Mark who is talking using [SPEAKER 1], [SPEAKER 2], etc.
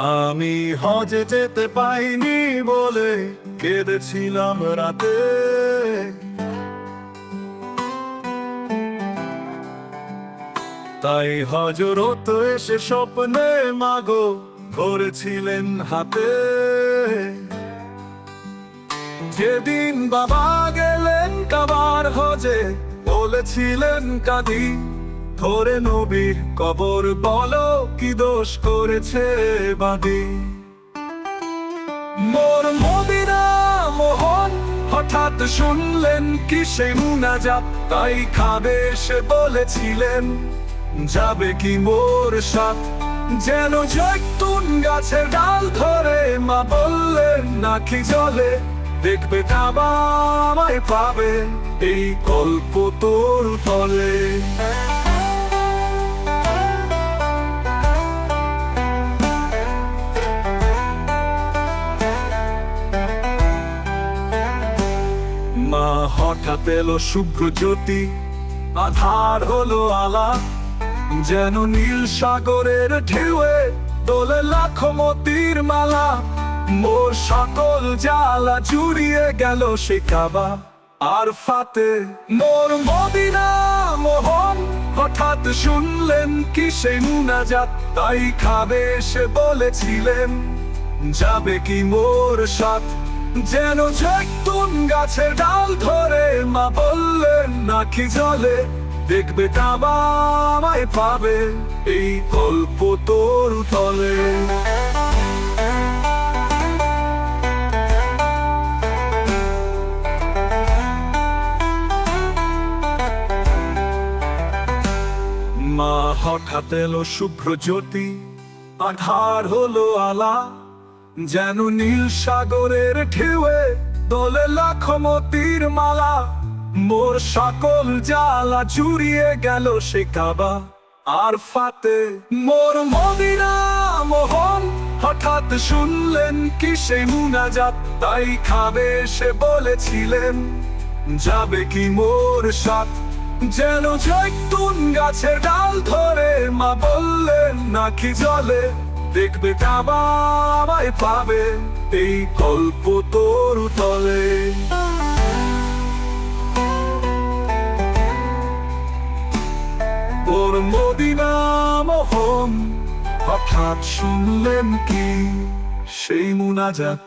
[SPEAKER 1] আমি হজে যেতে পাইনি বলে কেঁদেছিলাম রাতে। তাই হজরত এসে স্বপ্নে মাগো ধরেছিলেন হাতে। যেদিন বাবা গেলেন কাবার হজে বলেছিলেন কাদি। ধরে নবীর কবর বলো কি দোষ করেছে বাদি। মোর মদিনা মোহন, হঠাৎ শুনলেন কি সে মুনাজাত, তাই খাবে সে বলেছিলেন, যাবে কি মোর সাথ? যেন জৈতুন গাছের ডাল ধরে, মা বললেন, নাকি জলে দেখবে কাবা আমায় পাবে, এই গল্প তোর তলে হঠাৎ এলো শুভ্র জ্যোতি আধার হলো আলা, যেন নীল সাগরের ঢেউয়ে দোলে লাখো মতির মালা। মোর সকল জ্বালা জুড়িয়ে গেল সে কাবা। আর ফাতে মোর মদিনা মোহন, হঠাৎ শুনলেন কি সেই মুনাজাত? তাই খাবে সে বলেছিলেন, যাবে কি মোর সাথ? যেন জৈতুন গাছের ডাল ধরে। মা বললেন, নাকি জলে দেখবে আমায় পাবে। এই গল্প তোর তলে। মা হঠাৎ এলো শুভ্র জ্যোতি আধার হলো আলা। যেন নীল সাগরের ঢেউয়ে দোলে লাখো মতির মালা। মোর সকল জ্বালা জুড়িয়ে গেল সে কাবা। আর ফাতে মোর মদিনা মোহন, হঠাৎ শুনলেন কি সে মুনাজাত? তাই খাবে সে বলেছিলেন, যাবে কি মোর সাথ যেন জৈতুন গাছের ডাল ধরে মা বললেন, নাকি জলে দেখবে আমায় পাবে। এই গল্প তোর তলে ওর মদিনা মোহন, হঠাৎ শুনলেন কি সেই মুনাজাত?